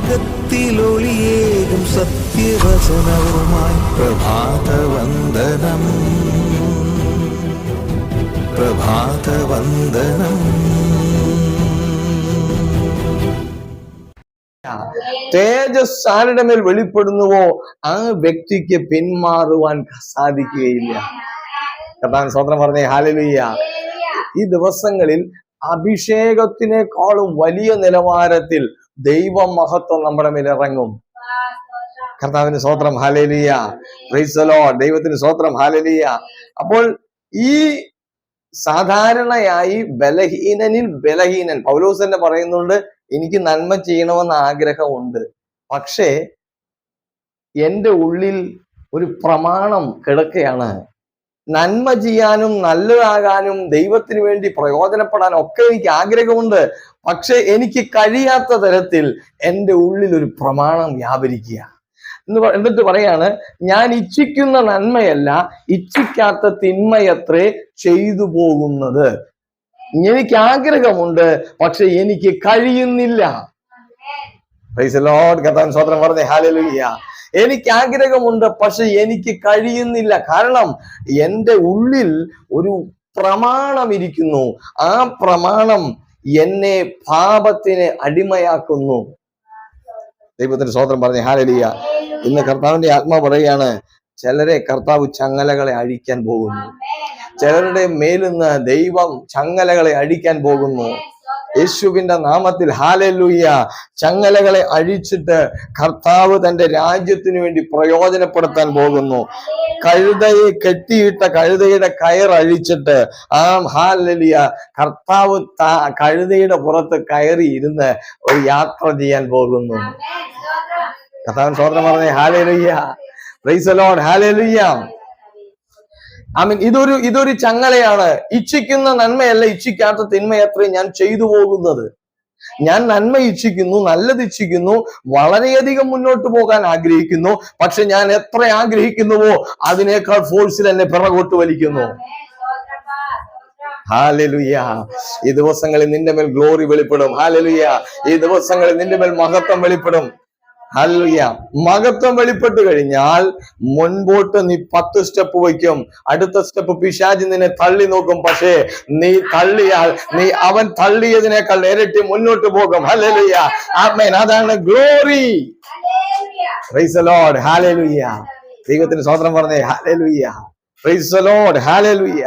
മാർഗത്തിലൊളിയേകും സത്യവചനവുമായി പ്രഭാതവന്ദനം. പ്രഭാതവന്ദനം. തേജസ് ആരുടെ മേൽ വെളിപ്പെടുന്നുവോ ആ വ്യക്തിക്ക് പിന്മാറുവാൻ സാധിക്കുകയില്ല. കർത്താൻ സ്വന്തം പറഞ്ഞേ ഹാലലുയ്യ ഈ ദിവസങ്ങളിൽ അഭിഷേകത്തിനേക്കാളും വലിയ നിലവാരത്തിൽ ദൈവ മഹത്വം നമ്മുടെ മേൽ ഇറങ്ങും. കർത്താവിന് സ്വത്രം ഹാലലിയ റൈസലോ ദൈവത്തിന് സ്വത്രം ഹാലലിയ അപ്പോൾ ഈ സാധാരണയായി ബലഹീനനിൽ ബലഹീനൻ പൗലോസ് തന്നെ പറയുന്നുണ്ട് എനിക്ക് നന്മ ചെയ്യണമെന്ന് ആഗ്രഹമുണ്ട്. പക്ഷേ എന്റെ ഉള്ളിൽ ഒരു പ്രമാണം കിടക്കുകയാണ് നന്മ ചെയ്യാനും നല്ലതാകാനും ദൈവത്തിന് വേണ്ടി പ്രയോജനപ്പെടാനും ഒക്കെ എനിക്ക് ആഗ്രഹമുണ്ട്. പക്ഷെ എനിക്ക് കഴിയാത്ത തരത്തിൽ എന്റെ ഉള്ളിൽ ഒരു പ്രമാണം വ്യാപരിക്കുക. എന്ന് എന്നിട്ട് പറയാണ് ഞാൻ ഇച്ഛിക്കുന്ന നന്മയല്ല ഇച്ഛിക്കാത്ത തിന്മയത്രേ ചെയ്തു പോകുന്നത്. എനിക്ക് ആഗ്രഹമുണ്ട് പക്ഷെ എനിക്ക് കഴിയുന്നില്ല. പറഞ്ഞേ. ഹാലലുയ്യ എനിക്ക് ആഗ്രഹമുണ്ട് പക്ഷെ എനിക്ക് കഴിയുന്നില്ല. കാരണം എന്റെ ഉള്ളിൽ ഒരു പ്രമാണം ഇരിക്കുന്നു ആ പ്രമാണം എന്നെ പാപത്തിന് അടിമയാക്കുന്നു. ദൈവത്തിന്റെ സ്വതന്ത്രം പറഞ്ഞ ഹാലലിയ. ഇന്ന് കർത്താവിന്റെ ആത്മ പറയുകയാണ് ചിലരെ കർത്താവ് ചങ്ങലകളെ അഴിക്കാൻ പോകുന്നു. ചിലരുടെ മേലിന്ന് ദൈവം ചങ്ങലകളെ അഴിക്കാൻ പോകുന്നു. യേശുവിന്റെ നാമത്തിൽ ഹാലലൂയ ചങ്ങലകളെ അഴിച്ചിട്ട് കർത്താവ് തന്റെ രാജ്യത്തിനു വേണ്ടി പ്രയോജനപ്പെടുത്താൻ പോകുന്നു. കഴുതയെ കെട്ടിയിട്ട കഴുതയുടെ കയർ അഴിച്ചിട്ട് ആ ഹാലലിയ കർത്താവ് കഴുതയുടെ പുറത്ത് കയറി ഇരുന്ന് ഒരു യാത്ര ചെയ്യാൻ പോകുന്നു. കർത്താവ് സ്വതന്ത്രം പറഞ്ഞേ ഹാലലുയ്യ റൈസലോൺ ഹാലലുയ്യാം ഹാലലുയ്യ ഐ മീൻ ഇതൊരു ഇതൊരു ചങ്ങലയാണ്. ഇച്ഛിക്കുന്ന നന്മയല്ല ഇച്ഛിക്കാത്ത തിന്മയത്രയും ഞാൻ ചെയ്തു പോകുന്നത്. ഞാൻ നന്മ ഇച്ഛിക്കുന്നു നല്ലത് ഇച്ഛിക്കുന്നു വളരെയധികം മുന്നോട്ട് പോകാൻ ആഗ്രഹിക്കുന്നു. പക്ഷെ ഞാൻ എത്ര ആഗ്രഹിക്കുന്നുവോ അതിനേക്കാൾ ഫോഴ്സിൽ എന്നെ പിറകോട്ട് വലിക്കുന്നു. ഹാലലുയ്യ ഈ ദിവസങ്ങളിൽ നിന്റെ മേൽ ഗ്ലോറി വെളിപ്പെടും. ഹാലലുയ്യ ഈ ദിവസങ്ങളിൽ നിന്റെ മേൽ മഹത്വം വെളിപ്പെടും. ഹല്ലുയ മഹത്വം വെളിപ്പെട്ട് കഴിഞ്ഞാൽ മുൻപോട്ട് നീ പത്ത് സ്റ്റെപ്പ് വയ്ക്കും. അടുത്ത സ്റ്റെപ്പ് പിശാജി നിന്നെ തള്ളി നോക്കും. പക്ഷേ നീ തള്ളിയാൽ നീ അവൻ തള്ളിയതിനേക്കാൾ ഇരട്ടി മുന്നോട്ട് പോകും. ഹല്ലേലൂയ ആമേൻ അതാണ് ഗ്ലോറി ലോർഡ് ഹാലലുയ്യ ദൈവത്തിന് സ്വതന്ത്രം പറഞ്ഞേ. ഹാലലുയ്യ പ്രൈസ് ലോർഡ് ഹാലലുയ്യ